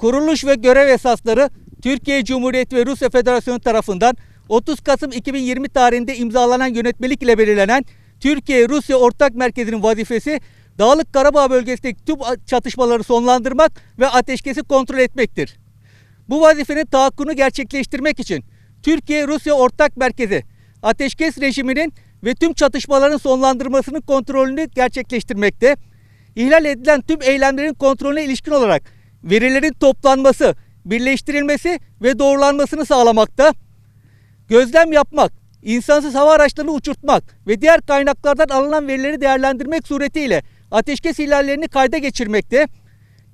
kuruluş ve görev esasları Türkiye Cumhuriyeti ve Rusya Federasyonu tarafından 30 Kasım 2020 tarihinde imzalanan yönetmelik ile belirlenen Türkiye-Rusya Ortak Merkezi'nin vazifesi Dağlık Karabağ bölgesindeki tüm çatışmaları sonlandırmak ve ateşkesi kontrol etmektir. Bu vazifenin tahakkunu gerçekleştirmek için Türkiye-Rusya Ortak Merkezi ateşkes rejiminin ve tüm çatışmaların sonlandırmasının kontrolünü gerçekleştirmekte. İhlal edilen tüm eylemlerin kontrolüne ilişkin olarak verilerin toplanması, birleştirilmesi ve doğrulanmasını sağlamakta. Gözlem yapmak, insansız hava araçlarını uçurtmak ve diğer kaynaklardan alınan verileri değerlendirmek suretiyle ateşkes ihlallerini kayda geçirmekte.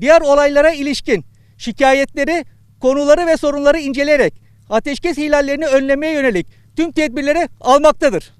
Diğer olaylara ilişkin şikayetleri, konuları ve sorunları inceleyerek ateşkes ihlallerini önlemeye yönelik tüm tedbirleri almaktadır.